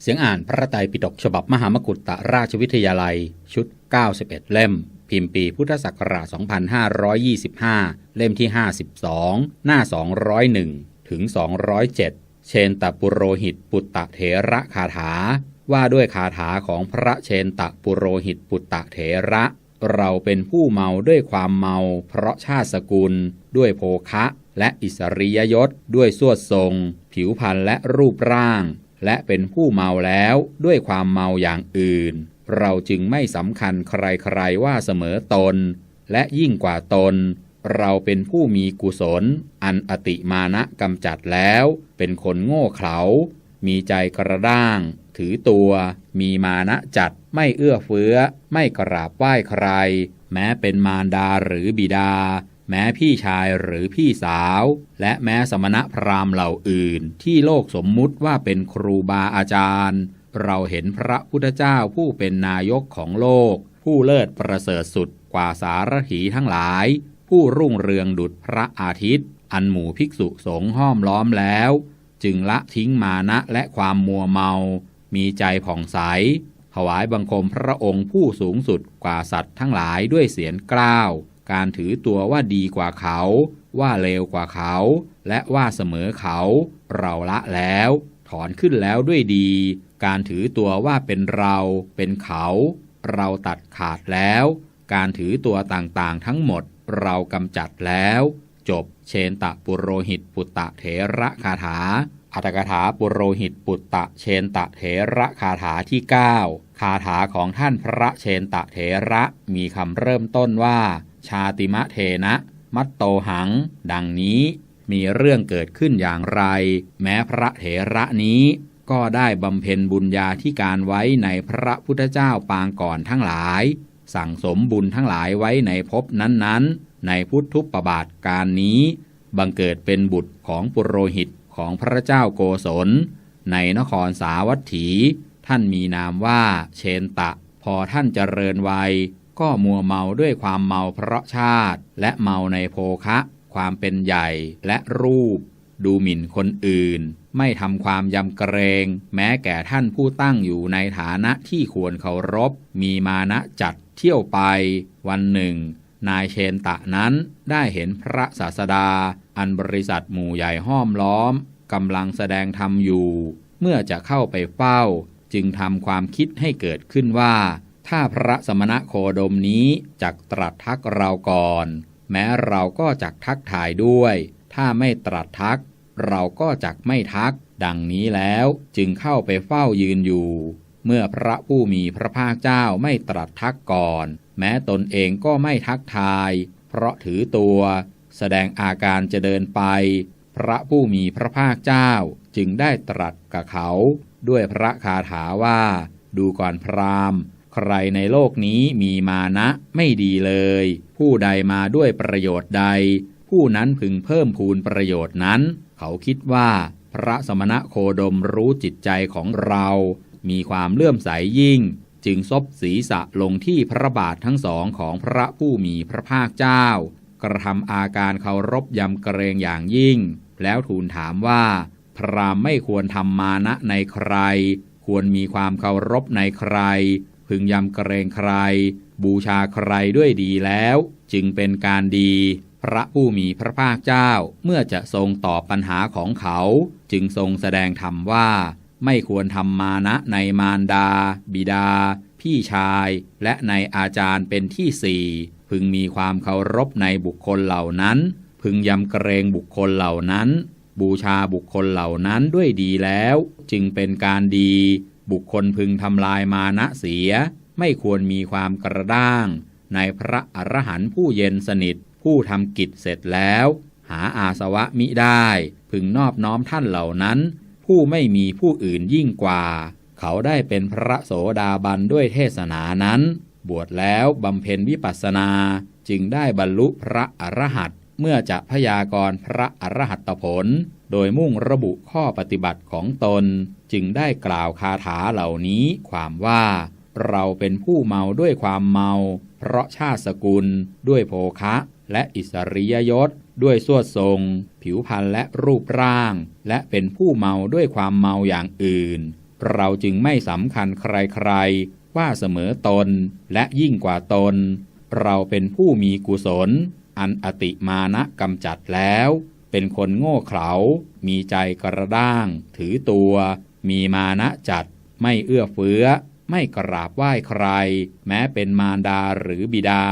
เสียงอ่านพระไตรปิฎกฉบับมหามกุฏตราชวิทยาลัย ชุด 91 เล่ม พิมพ์ปีพุทธศักราช 2525 เล่มที่ 52 หน้า 201 ถึง 207 เชนตปุโรหิตปุตตะเถระคาถา ว่าด้วยคาถาของพระเชนตปุโรหิตปุตตะเถระ เราเป็นผู้เมาด้วยความเมา เพราะชาติสกุล ด้วยโภคะ และอิสริยยศ ด้วยสวดทรง ผิวพรรณและรูปร่าง และเป็นผู้เมาแล้วด้วยความเมาอย่างอื่น เราจึงไม่สำคัญใครๆว่าเสมอตน และยิ่งกว่าตน เราเป็นผู้มีกุศล อันอติมานะกำจัดแล้ว เป็นคนโง่เขลา มีใจกระด้าง ถือตัว มีมานะจัด ไม่เอื้อเฟื้อ ไม่กราบไหว้ใคร แม้เป็นมารดาหรือบิดา แม้พี่ชายหรือพี่สาว และแม้สมณะพราหมณ์เหล่าอื่น ที่โลกสมมุติว่าเป็นครูบาอาจารย์ เราเห็นพระพุทธเจ้าผู้เป็นนายกของโลก ผู้เลิศประเสริฐสุดกว่าสารถีทั้งหลาย ผู้รุ่งเรืองดุจพระอาทิตย์ อันหมู่ภิกษุสงฆ์ห้อมล้อมแล้ว จึงละทิ้งมานะและความมัวเมา มีใจผ่องใสถวายบังคมพระองค์ผู้สูงสุดกว่าสัตว์ทั้งหลายด้วยเสียงกล้าว การถือตัวว่าดีกว่าเขา ว่าเลวกว่าเขา และว่าเสมอเขา เราละแล้ว ถอนขึ้นแล้วด้วยดี การถือตัวว่าเป็นเรา เป็นเขา เราตัดขาดแล้ว การถือตัวต่างๆทั้งหมด เรากำจัดแล้ว จบเชนตะปุโรหิตปุตตะเถระคาถาอัตถกถาปุโรหิตปุตตะเชนตะเถระคาถาที่ 9 คาถาของท่านพระเชนตะเถระมีคำเริ่มต้นว่า ชาติมะเทนะ มัตโตหัง ดังนี้มีเรื่องเกิดขึ้นอย่างไร แม้พระเถระนี้ก็ได้บำเพ็ญบุญญาธิการไว้ในพระพุทธเจ้าปางก่อนทั้งหลาย สั่งสมบุญทั้งหลายไว้ในภพนั้นๆ ในพุทธุปบาทการนี้ บังเกิดเป็นบุตรของปุโรหิตของพระเจ้าโกศล ในนครสาวัตถี ท่านมีนามว่าเชนตะ พอท่านเจริญวัย ก็มัวเมาด้วยความเมาเพราะชาติ และเมาในโภคะ ความเป็นใหญ่และรูป ดูหมิ่นคนอื่น ไม่ทำความยำเกรง แม้แก่ท่านผู้ตั้งอยู่ในฐานะที่ควรเคารพ มีมานะจัดเที่ยวไป วันหนึ่ง นายเชนตะนั้นได้เห็นพระศาสดา อันบริษัทหมู่ใหญ่ห้อมล้อมกำลังแสดงธรรมอยู่ เมื่อจะเข้าไปเฝ้า จึงทำความคิดให้เกิดขึ้นว่า ถ้าพระสมณะโคดมนี้จักตรัสทักเราก่อน แม้เราก็จักทักทายด้วย ถ้าไม่ตรัสทัก เราก็จักไม่ทัก ดังนี้แล้วจึงเข้าไปเฝ้ายืนอยู่ เมื่อพระผู้มีพระภาคเจ้าไม่ตรัสทักก่อน แม้ตนเองก็ไม่ทักทาย เพราะถือตัว แสดงอาการจะเดินไป พระผู้มีพระภาคเจ้าจึงได้ตรัสกับเขา ด้วยพระคาถาว่า ดูก่อนพราหมณ์ ใครในโลกนี้มีมานะไม่ดีเลย ผู้ใดมาด้วยประโยชน์ใด ผู้นั้นพึงเพิ่มพูนประโยชน์นั้น เขาคิดว่า พระสมณะโคดมรู้จิตใจของเรา มีความเลื่อมใสยิ่ง จึงซบศีรษะลงที่พระบาททั้งสองของพระผู้มีพระภาคเจ้า กระทำอาการเคารพยำเกรงอย่างยิ่ง แล้วทูลถามว่า พรามไม่ควรทำมานะในใคร ควรมีความเคารพในใคร พึงยำเกรงใคร บูชาใครด้วยดีแล้ว จึงเป็นการดี พระผู้มีพระภาคเจ้าเมื่อจะทรงตอบปัญหาของเขา จึงทรงแสดงธรรมว่า ไม่ควรทำมานะในมารดา บิดา พี่ชาย และในอาจารย์เป็นที่สี่พึงมีความเคารพในบุคคลเหล่านั้น พึงยำเกรงบุคคลเหล่านั้น บูชาบุคคลเหล่านั้นด้วยดีแล้ว จึงเป็นการดี บุคคลพึงทำลายมานะเสีย ไม่ควรมีความกระด้าง ในพระอรหันต์ผู้เย็นสนิท ผู้ทำกิจเสร็จแล้ว หาอาสวะมิได้ พึงนอบน้อมท่านเหล่านั้น ผู้ไม่มีผู้อื่นยิ่งกว่า เขาได้เป็นพระโสดาบันด้วยเทศนานั้น บวชแล้วบำเพ็ญวิปัสสนา จึงได้บรรลุพระอรหันต เมื่อจะพยากรณ์พระอรหัตผล โดยมุ่งระบุข้อปฏิบัติของตน จึงได้กล่าวคาถาเหล่านี้ความว่า เราเป็นผู้เมาด้วยความเมา เพราะชาติสกุล ด้วยโภคะ และอิสริยยศ ด้วยสวดทรง ผิวพรรณและรูปร่าง และเป็นผู้เมาด้วยความเมาอย่างอื่น เราจึงไม่สำคัญใครๆ ว่าเสมอตนและยิ่งกว่าตน เราเป็นผู้มีกุศล อันอติมานะกำจัดแล้ว เป็นคนโง่เขลา มีใจกระด้าง ถือตัว มีมานะจัด ไม่เอื้อเฟื้อ ไม่กราบไหว้ใคร แม้เป็นมารดาหรือบิดา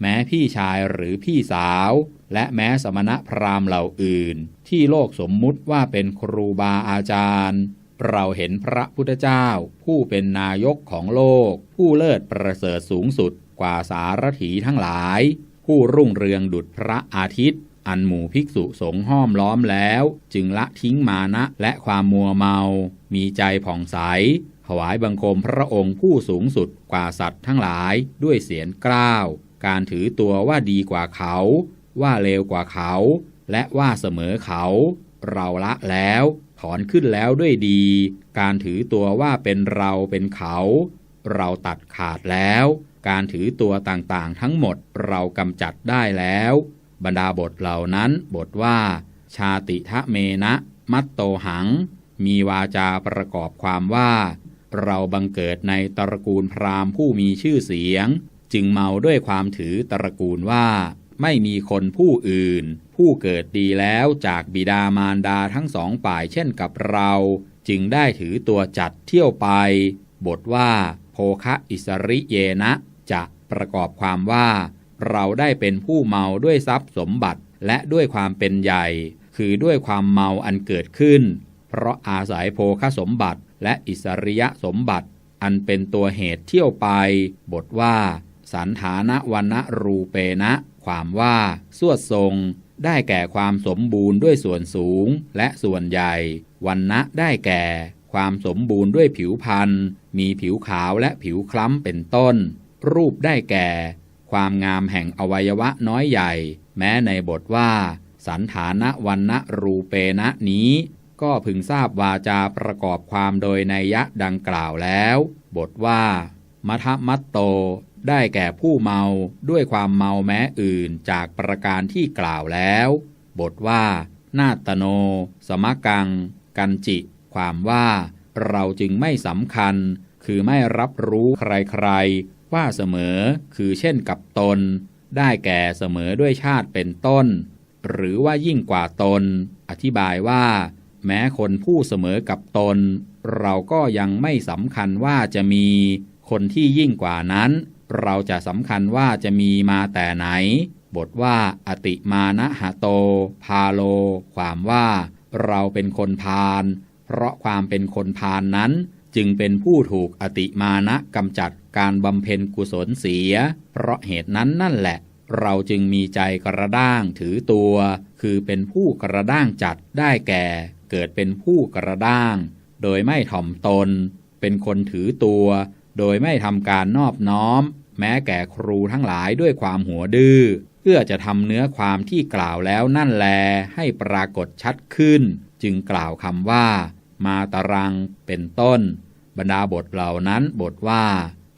แม้พี่ชายหรือพี่สาว และแม้สมณะพราหมณ์เหล่าอื่น ที่โลกสมมุติว่าเป็นครูบาอาจารย์เราเห็นพระพุทธเจ้า ผู้เป็นนายกของโลก ผู้เลิศประเสริฐสูงสุดกว่าสารถีทั้งหลาย ผู้รุ่งเรืองดุจพระอาทิตย์ อันหมู่ภิกษุสงฆ์ห้อมล้อมแล้ว จึงละทิ้งมานะและความมัวเมา มีใจผ่องใส ถวายบังคมพระองค์ผู้สูงสุดกว่าสัตว์ทั้งหลายด้วยเสียงกล้าว การถือตัวว่าดีกว่าเขา ว่าเลวกว่าเขา และว่าเสมอเขา เราละแล้วถอนขึ้นแล้วด้วยดี การถือตัวว่าเป็นเราเป็นเขา เราตัดขาดแล้ว การถือตัวต่างๆ ทั้งหมดเรากำจัดได้แล้ว บรรดาบทเหล่านั้นบทว่า ชาติทะเมนะ มัตโตหัง มีวาจาประกอบความว่า เราบังเกิดในตระกูลพราหมณ์ผู้มีชื่อเสียง จึงเมาด้วยความถือตระกูลว่า ไม่มีคนผู้อื่น ผู้เกิดดีแล้วจากบิดามารดาทั้งสองฝ่ายเช่นกับเรา จึงได้ถือตัวจัดเที่ยวไป บทว่าโภคะอิสริเยนะ จะประกอบความว่า เราได้เป็นผู้เมาด้วยทรัพย์สมบัติและด้วยความเป็นใหญ่ คือด้วยความเมาอันเกิดขึ้น เพราะอาศัยโภคสมบัติและอิสริยสมบัติ อันเป็นตัวเหตุเที่ยวไป บทว่า สันฐานะวันนะรูเปนะ ความว่าสวดทรงได้แก่ความสมบูรณ์ด้วยส่วนสูงและส่วนใหญ่ วันนะได้แก่ ความสมบูรณ์ด้วยผิวพรรณมีผิวขาวและผิวคล้ำเป็นต้น รูปได้แก่ ความงามแห่งอวัยวะน้อยใหญ่ แม้ในบทว่า สันฐานะวันนะรูเปนะนี้ ก็พึงทราบวาจาประกอบความโดยนัยยะดังกล่าวแล้ว บทว่ามัทมัตโต ได้แก่ผู้เมาด้วยความเมาแม้อื่นจากประการที่กล่าวแล้ว บทว่า นาตโน สมกัง กันจิ ความว่า เราจึงไม่สำคัญ คือไม่รับรู้ใครๆ ว่าเสมอคือเช่นกับตน ได้แก่เสมอด้วยชาติเป็นต้น หรือว่ายิ่งกว่าตน อธิบายว่า แม้คนผู้เสมอกับตน เราก็ยังไม่สำคัญว่าจะมี คนที่ยิ่งกว่านั้น เราจะสำคัญว่าจะมีมาแต่ไหน บทว่า อติมานะหะโต พาโล ความว่า เราเป็นคนพาลเพราะความเป็นคนพาลนนั้นจึงเป็นผู้ถูกอติมานะกำจัด การบำเพ็ญกุศลเสีย เพราะเหตุนั้นนั่นแหละ เราจึงมีใจกระด้างถือตัว คือเป็นผู้กระด้างจัดได้แก่ เกิดเป็นผู้กระด้าง โดยไม่ถ่อมตน เป็นคนถือตัว โดยไม่ทำการนอบน้อม แม้แก่ครูทั้งหลายด้วยความหัวดื้อเพื่อจะทำเนื้อความที่กล่าวแล้วนั่นแล ให้ปรากฏชัดขึ้น จึงกล่าวคำว่า มาตรังเป็นต้น บรรดาบทเหล่านั้นบทว่า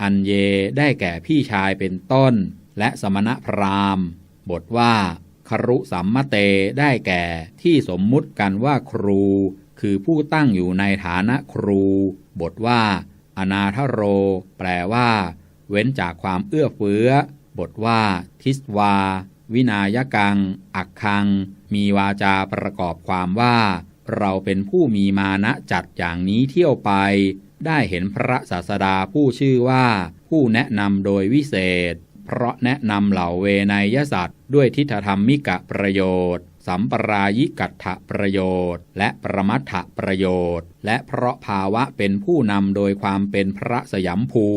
อันเยได้แก่พี่ชายเป็นต้น และสมณพราหมณ์ บทว่าครุสัมมเตได้แก่ที่สมมุติกันว่าครู คือผู้ตั้งอยู่ในฐานะครู บทว่า อนาทโร แปลว่า เว้นจากความเอื้อเฟื้อ บทว่า ทิสวา วินายกัง อักคัง มีวาจาประกอบความว่า เราเป็นผู้มีมานะจัดอย่างนี้เที่ยวไป ได้เห็นพระศาสดาผู้ชื่อว่า ผู้แนะนำโดยวิเศษ เพราะแนะนำเหล่าเวนยสัตว์ด้วยทิฏฐธรรมมิกะประโยชน์ สัมปรายิกัตถะประโยชน์ และประมัตถประโยชน์ และเพราะภาวะเป็นผู้นำโดยความเป็นพระสยามภู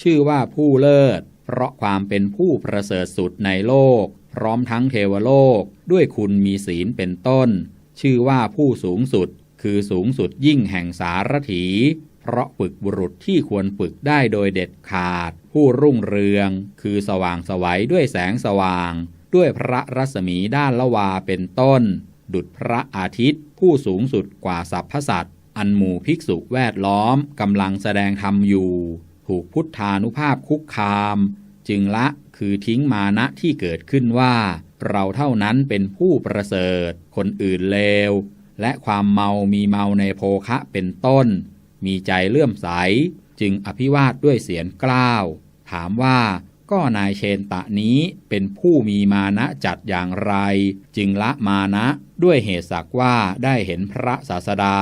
ชื่อว่าผู้เลิศ เพราะความเป็นผู้ประเสริฐสุดในโลก พร้อมทั้งเทวโลก ด้วยคุณมีศีลเป็นต้น ชื่อว่าผู้สูงสุดคือสูงสุดยิ่งแห่งสารถี เพราะฝึกบุรุษที่ควรฝึกได้โดยเด็ดขาด ผู้รุ่งเรือง คือสว่างสวัยด้วยแสงสว่าง ด้วยพระรัศมีด้านละวาเป็นต้น ดุจพระอาทิตย์ ผู้สูงสุดกว่าสรรพสัตอันหมู่ภิกษุแวดล้อมกำลังแสดงธรรมอยู่ ถูกพุทธานุภาพคุกคาม จึงละคือทิ้งมานะที่เกิดขึ้นว่า เราเท่านั้นเป็นผู้ประเสริฐ คนอื่นเลว และความเมามีเมาในโภคะเป็นต้น มีใจเลื่อมใส จึงอภิวาทด้วยเสียงกล้าว ถามว่าก็นายเชนตะนี้เป็นผู้มีมานะจัดอย่างไร จึงละมานะด้วยเหตุสักว่าได้เห็นพระศาสดา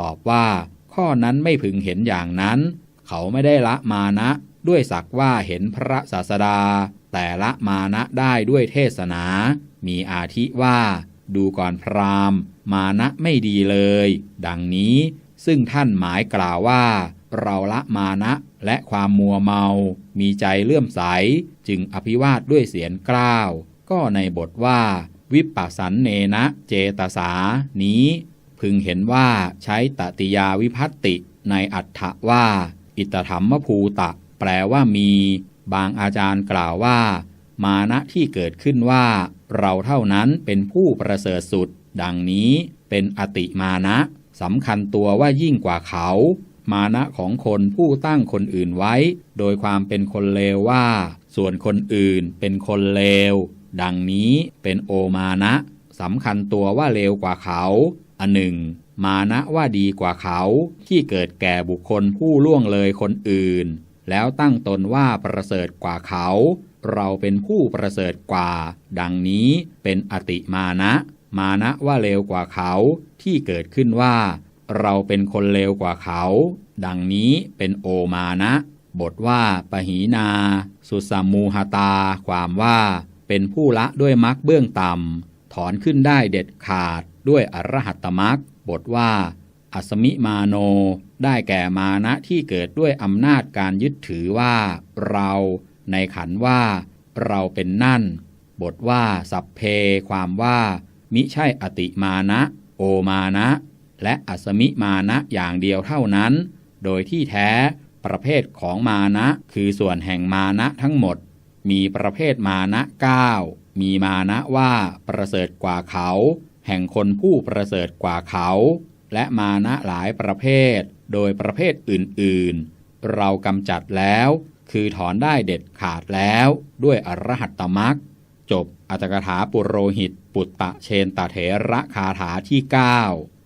ตอบว่า ข้อนั้นไม่พึงเห็นอย่างนั้น เขาไม่ได้ละมานะ ด้วยสักว่าเห็นพระศาสดา แต่ละมานะได้ด้วยเทศนา มีอาทิว่า ดูก่อนพราหมณ์ มานะไม่ดีเลย ดังนี้ ซึ่งท่านหมายกล่าวว่า เราละมานะและความมัวเมา มีใจเลื่อมใส จึงอภิวาทด้วยเสียงกล้าว ก็ในบทว่า วิปัสสันเนนะเจตสา นี้ พึงเห็นว่าใช้ตติยาวิพัตติในอัฏฐว่า อิตธรรมภูตะ แปลว่ามี บางอาจารย์กล่าวว่า มานะที่เกิดขึ้นว่า เราเท่านั้นเป็นผู้ประเสริฐสุด ดังนี้เป็นอติมานะ สำคัญตัวว่ายิ่งกว่าเขา มานะของคนผู้ตั้งคนอื่นไว้ โดยความเป็นคนเลวว่า ส่วนคนอื่นเป็นคนเลว ดังนี้เป็นโอมานะสำคัญตัวว่าเลวกว่าเขา อันหนึ่ง มานะว่าดีกว่าเขา ที่เกิดแก่บุคคลผู้ล่วงเลยคนอื่น แล้วตั้งตนว่าประเสริฐกว่าเขา เราเป็นผู้ประเสริฐกว่า ดังนี้เป็นอติมานะ มานะว่าเลวกว่าเขาที่เกิดขึ้นว่า เราเป็นคนเลวกว่าเขา ดังนี้เป็นโอมานะ บทว่าปหีนา สุสมมูหตา ความว่า เป็นผู้ละด้วยมรรคเบื้องต่ำถอนขึ้นได้เด็ดขาดด้วยอรหัตตมรรคบทว่าอัสมิมาโน ได้แก่มานะที่เกิดด้วยอำนาจการยึดถือว่า เราในขันว่า เราเป็นนั่น บทว่าสัพเพความว่า มิใช่อติมานะ โอมานะ และอัสมิมานะอย่างเดียวเท่านั้น โดยที่แท้ประเภทของมานะ คือส่วนแห่งมานะทั้งหมด มีประเภทมานะเก้ามีมานะว่าประเสริฐกว่าเขา แห่งคนผู้ประเสริฐกว่าเขา และมานะหลายประเภท โดยประเภทอื่นๆ เรากำจัดแล้ว คือถอนได้เด็ดขาดแล้ว ด้วยอรหัตตมรรคจบอัตถกถาปุโรหิต ปุตตะเชนตเถระคาถาที่ 9